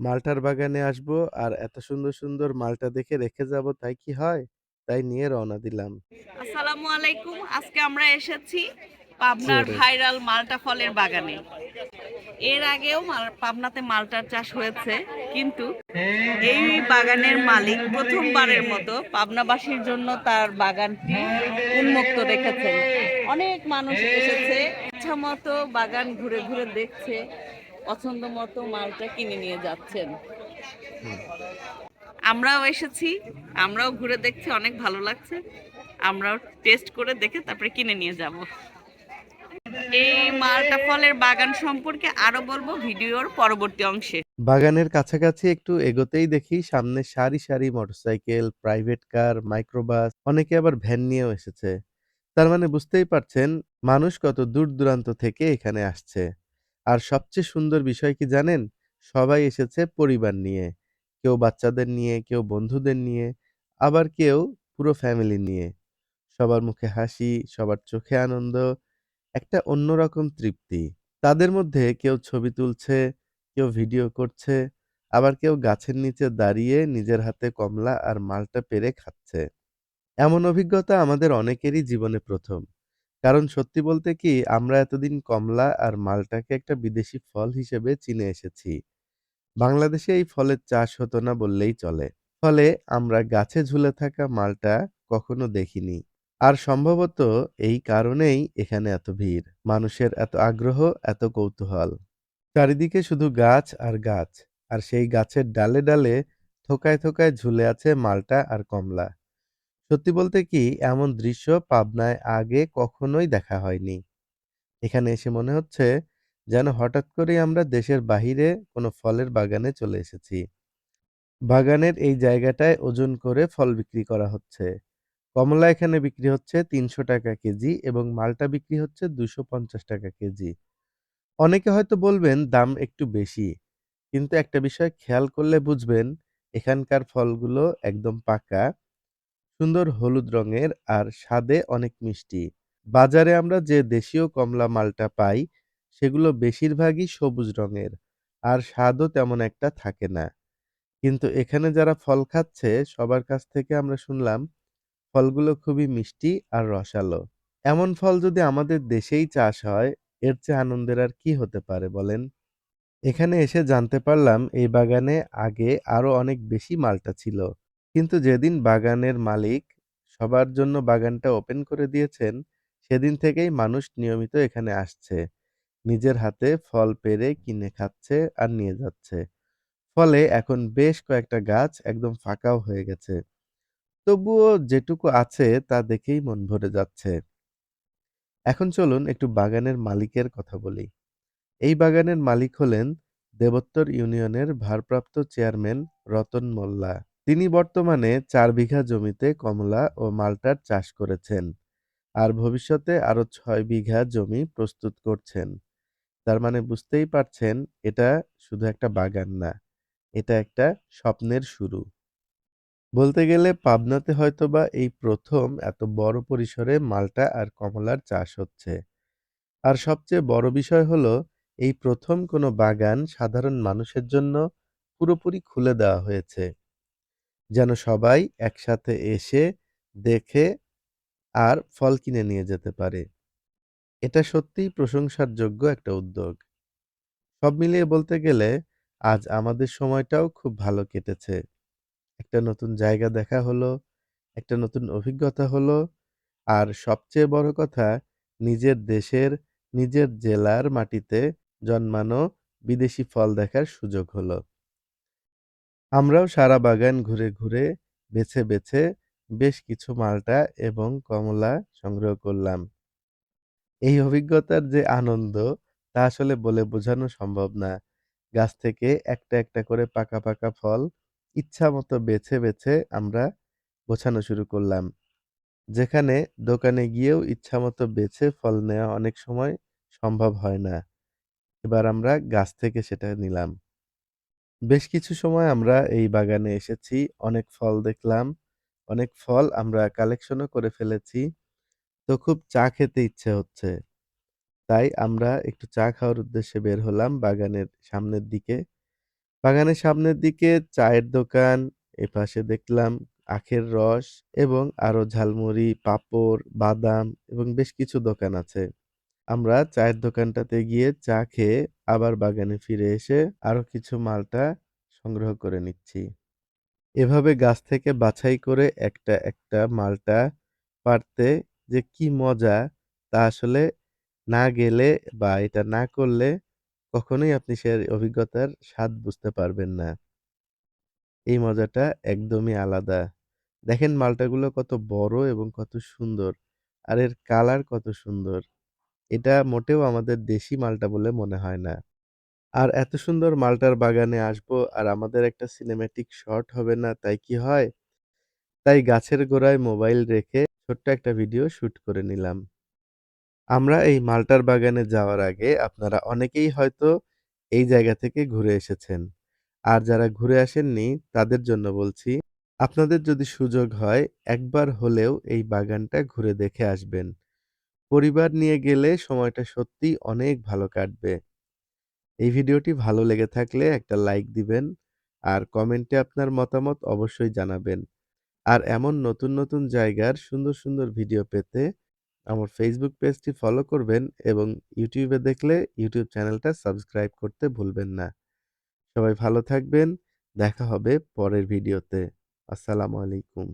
মাল্টার বাগানে আসব আর এত সুন্দর, সুন্দর মালটা দেখে রেখে যাব তাই কি হয়? তাই নিয়ে রওনা দিলাম। আসসালামু আলাইকুম আজকে আমরা এসেছি পাবনার ভাইরাল মালটা ফলের বাগানে এর আগেও পাবনাতে মালটার চাষ হয়েছে কিন্তু এই বাগানের মালিক প্রথমবারের মতো পাবনাবাসীর জন্য তার বাগানটি উন্মুক্ত রেখেছেন অনেক মানুষ এসেছে ইচ্ছা মতো বাগান ঘুরে ঘুরে দেখছে পছন্দ মতো মালটা কিনে নিয়ে যাচ্ছেন। আমরাও এসেছি আমরাও ঘুরে দেখছি অনেক ভালো লাগছে। আমরাও টেস্ট করে দেখে তারপরে কিনে নিয়ে যাব। এই মালটা ফলের বাগান সম্পর্কে আরও বলব ভিডিওর পরবর্তী অংশে। বাগানের কাছাকাছি একটু এগোতেই দেখি সামনে সারি, সারি মোটরসাইকেল, প্রাইভেট কার, মাইক্রোবাস, অনেকে আবার ভ্যান নিয়েও এসেছে। তার মানে বুঝতেই পারছেন মানুষ কত দূর-দূরান্ত থেকে এখানে আসছে। আর সবচেয়ে সুন্দর বিষয় কি জানেন? সবাই এসেছে পরিবার নিয়ে। কেউ বাচ্চাদের নিয়ে, কেউ বন্ধুদের নিয়ে, আবার কেউ পুরো ফ্যামিলি নিয়ে। সবার মুখে হাসি, সবার চোখে আনন্দ, একটা অন্যরকম তৃপ্তি। তাদের মধ্যে কেউ ছবি তুলছে, কেউ ভিডিও করছে, আবার কেউ গাছের নিচে দাঁড়িয়ে নিজের হাতে কমলা আর মালটা পেরে খাচ্ছে। এমন অভিজ্ঞতা আমাদের অনেকেরই জীবনে ১ম। কারণ সত্যি বলতে কি আমরা এতদিন কমলা আর মালটাকে একটা বিদেশি ফল হিসেবে চিনে এসেছি। বাংলাদেশে এই ফলের চাষ হতো না বললেই চলে। ফলে আমরা গাছে ঝুলে থাকা মালটা কখনো দেখিনি। আর সম্ভবত এই কারণেই এখানে এত ভিড়। মানুষের এত আগ্রহ, এত কৌতূহল। চারিদিকে শুধু গাছ আর গাছ। আর সেই গাছের ডালে, ডালে থোকায়, থোকায় ঝুলে আছে মালটা আর কমলা। সত্যি বলতে কি এমন দৃশ্য পাবনায় আগে কখনোই দেখা হয়নি। এখানে এসে মনে হচ্ছে যেন হঠাৎ করেই আমরা দেশের বাহিরে কোনো ফলের বাগানে চলে এসেছি। বাগানের এই জায়গাটায় ওজন করে ফল বিক্রি করা হচ্ছে। কমলা এখানে বিক্রি হচ্ছে ৳৩০০ কেজি এবং মালটা বিক্রি হচ্ছে ৳২৫০ কেজি। অনেকে হয়তো বলবেন দাম একটু বেশি। কিন্তু একটা বিষয় খেয়াল করলে বুঝবেন এখানকার ফলগুলো একদম পাকা, সুন্দর হলুদ রঙের আর স্বাদে অনেক মিষ্টি। বাজারে আমরা যে দেশীয় কমলা মালটা পাই, সেগুলো বেশিরভাগই সবুজ রঙের, আর স্বাদও তেমন একটা থাকে না। কিন্তু এখানে যারা ফল খাচ্ছে, সবার কাছ থেকে আমরা শুনলাম, ফলগুলো খুবই মিষ্টি আর রসালো। এমন ফল যদি আমাদের দেশেই চাষ হয়, এর চেয়ে আনন্দের আর কি হতে পারে বলেন? এখানে এসে জানতে পারলাম, এই বাগানে আগে আরও অনেক বেশি মালটা ছিল। কিন্তু যেদিন বাগানের মালিক সবার জন্য বাগানটা ওপেন করে দিয়েছেন, সেদিন থেকেই মানুষ নিয়মিত এখানে আসছে। নিজের হাতে ফল পেড়ে কিনে খাচ্ছে আর নিয়ে যাচ্ছে। ফলে এখন বেশ কয়েকটা গাছ একদম ফাঁকাও হয়ে গেছে। তবুও যেটুকু আছে তা দেখেই মন ভরে যাচ্ছে। এখন চলুন একটু বাগানের মালিকের কথা বলি। এই বাগানের মালিক হলেন দেবোত্তর ইউনিয়নের ভারপ্রাপ্ত চেয়ারম্যান রতন মোল্লা। তিনি বর্তমানে চার বিঘা জমিতে কমলা ও মালটার চাষ করেছেন। আর ভবিষ্যতে আরও ছয় বিঘা জমি প্রস্তুত করছেন। তার মানে বুঝতেই পারছেন এটা শুধু একটা বাগান না, এটা একটা স্বপ্নের শুরু। বলতে গেলে পাবনাতে হয়তোবা এই প্রথম এত বড় পরিসরে মালটা আর কমলার চাষ হচ্ছে। আর সবচেয়ে বড় বিষয় হলো এই প্রথম কোনো বাগান সাধারণ মানুষের জন্য পুরোপুরি খুলে দেওয়া হয়েছে। যেন সবাই একসাথে এসে, দেখে আর ফল কিনে নিয়ে যেতে পারে। এটা সত্যিই প্রশংসার যোগ্য একটা উদ্যোগ। সব মিলিয়ে বলতে গেলে আজ আমাদের সময়টাও খুব ভালো কেটেছে। একটা নতুন জায়গা দেখা হলো, একটা নতুন অভিজ্ঞতা হলো, আর সবচেয়ে বড় কথা নিজের দেশের, নিজের জেলার মাটিতে জন্মানো বিদেশি ফল দেখার সুযোগ হলো। আমরাও সারা বাগান ঘুরে, ঘুরে বেছে, বেছে বেশ কিছু মালটা এবং কমলা সংগ্রহ করলাম। এই অভিজ্ঞতার যে আনন্দ তা আসলে বলে বোঝানো সম্ভব না। গাছ থেকে একটা, একটা করে পাকা, পাকা ফল ইচ্ছা মতো বেছে, বেছে আমরা গোছানো শুরু করলাম। যেখানে দোকানে গিয়েও ইচ্ছা মতো বেছে ফল নেওয়া অনেক সময় সম্ভব হয় না। এবার আমরা গাছ থেকে সেটা নিলাম। বেশ কিছু সময় আমরা এই বাগানে এসেছি, অনেক ফল দেখলাম, অনেক ফল আমরা কালেকশনও করে ফেলেছি। তো খুব চা খেতে ইচ্ছে হচ্ছে। তাই আমরা একটু চা খাওয়ার উদ্দেশ্যে বের হলাম বাগানের সামনের দিকে। বাগানের সামনের দিকে চায়ের দোকান, এপাশে দেখলাম আখের রস এবং আরও ঝালমুড়ি, পাঁপড়, বাদাম এবং বেশ কিছু দোকান আছে। আমরা চায়ের দোকানটাতে গিয়ে চা খেয়ে আবার বাগানে ফিরে এসে আরও কিছু মালটা সংগ্রহ করে নিচ্ছি। এভাবে গাছ থেকে বাছাই করে একটা, একটা মালটা পারতে যে কি মজা তা আসলে না গেলে বা এটা না করলে কখনোই আপনি সে অভিজ্ঞতার স্বাদ বুঝতে পারবেন না। এই মজাটা একদমই আলাদা। দেখেন মালটাগুলো কত বড় এবং কত সুন্দর। আর এর কালার কত সুন্দর। এটা মোটেও আমাদের দেশি মালটা বলে মনে হয় না। আর এত সুন্দর মালটার বাগানে আসব আর আমাদের একটা সিনেমেটিক শট হবে না তাই কি হয়? তাই গাছের গোড়ায় মোবাইল রেখে ছোট্ট একটা ভিডিও শুট করে নিলাম। আমরা এই মালটার বাগানে যাওয়ার আগে আপনারা অনেকেই হয়তো এই জায়গা থেকে ঘুরে এসেছেন। আর যারা ঘুরে আসেননি তাদের জন্য বলছি, আপনাদের যদি সুযোগ হয় একবার হলেও এই বাগানটা ঘুরে দেখে আসবেন। পরিবার নিয়ে গেলে সময়টা সত্যিই অনেক ভালো কাটবে। এই ভিডিওটি ভালো লেগে থাকলে একটা লাইক দিবেন আর কমেন্টে আপনার মতামত অবশ্যই জানাবেন। আর এমন নতুন, নতুন জায়গার সুন্দর, সুন্দর ভিডিও পেতে আমার ফেসবুক পেজটি ফলো করবেন এবং ইউটিউবে দেখলে ইউটিউব চ্যানেলটা সাবস্ক্রাইব করতে ভুলবেন না। সবাই ভালো থাকবেন। দেখা হবে পরের ভিডিওতে। আসসালামু আলাইকুম।